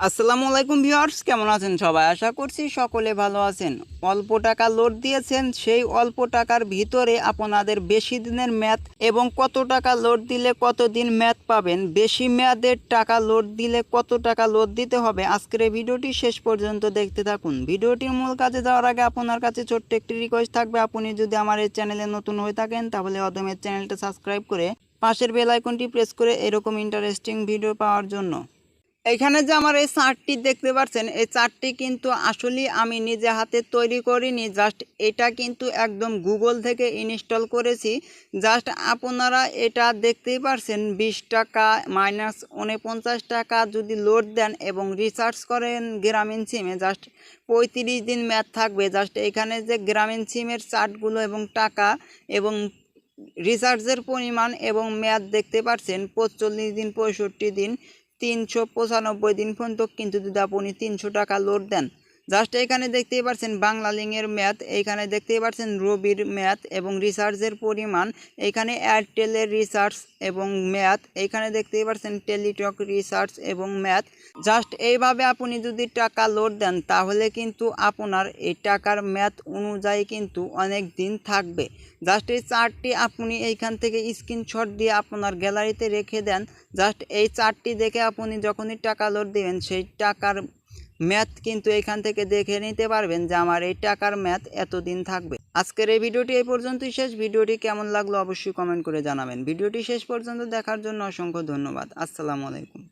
আসসালামু আলাইকুম ভিউয়ার্স, কেমন আছেন সবাই? আশা করছি সকলে ভালো আছেন। অল্প টাকা লোড দিয়েছেন, সেই অল্প টাকার ভিতরে আপনাদের বেশি দিনের ম্যাথ এবং কত টাকা লোড দিলে কত দিন ম্যাথ পাবেন, বেশি মেয়াদের টাকা লোড দিলে কত টাকা লোড দিতে হবে, আজকের এই ভিডিওটি শেষ পর্যন্ত দেখতে থাকুন। ভিডিওটির মূল কাজে যাওয়ার আগে আপনার কাছে ছোট্ট একটি রিকোয়েস্ট থাকবে, আপনি যদি আমার এই চ্যানেলে নতুন হয়ে থাকেন, তাহলে অদমের চ্যানেলটা সাবস্ক্রাইব করে পাশের বেল আইকনটি প্রেস করে এরকম ইন্টারেস্টিং ভিডিও পাওয়ার জন্য। এখানে যে আমার এই চার্টটি দেখতে পাচ্ছেন, এই চার্টটি কিন্তু আসলে আমি নিজে হাতে তৈরি করিনি জাস্ট এটা কিন্তু একদম গুগল থেকে ইনস্টল করেছি। জাস্ট আপনারা এটা দেখতেই পারছেন, বিশ টাকা মাইনাস উনপঞ্চাশ টাকা যদি লোড দেন এবং রিচার্জ করেন গ্রামীণ সিমে জাস্ট পঁয়ত্রিশ দিন ম্যাথ থাকবে। জাস্ট এখানে যে গ্রামীণ সিমের চার্টগুলো এবং টাকা এবং রিচার্জের পরিমাণ এবং মেয়াদ দেখতে পাচ্ছেন, পঁচল্লিশ দিন, পঁয়ষট্টি দিন তিনশো পঁচানব্বই দিন পর্যন্ত কিন্তু যদি তিনশো টাকা লোড দেন। জাস্ট এখানে দেখতেই পাচ্ছেন বাংলা লিঙ্কের ম্যাথ এইখানে দেখতেই পাচ্ছেন রবির ম্যাথ এবং রিচার্জের পরিমাণ, এখানে এয়ারটেলের রিচার্জ এবং ম্যাথ এইখানে দেখতেই পাচ্ছেন টেলিটক রিসার্চ এবং ম্যাথ। জাস্ট এইভাবে আপনি যদি টাকা লোড দেন, তাহলে কিন্তু আপনার এই টাকার ম্যাথ অনুযায়ী কিন্তু অনেক দিন থাকবে। জাস্ট এই চারটি আপনি এইখান থেকে স্ক্রিনশট দিয়ে আপনার গ্যালারিতে রেখে দেন। জাস্ট এই চারটি দেখে আপনি যখনই টাকা লোড দেবেন, সেই টাকার ম্যাথ কিন্তু এখান থেকে দেখে নিতে পারবেন যে আমার এই টাকার ম্যাথ এতদিন থাকবে। আজকের এই ভিডিওটি এই পর্যন্তই শেষ। ভিডিওটি কেমন লাগল অবশ্যই কমেন্ট করে জানাবেন। ভিডিওটি শেষ পর্যন্ত দেখার জন্য অসংখ্য ধন্যবাদ। আসসালামু আলাইকুম।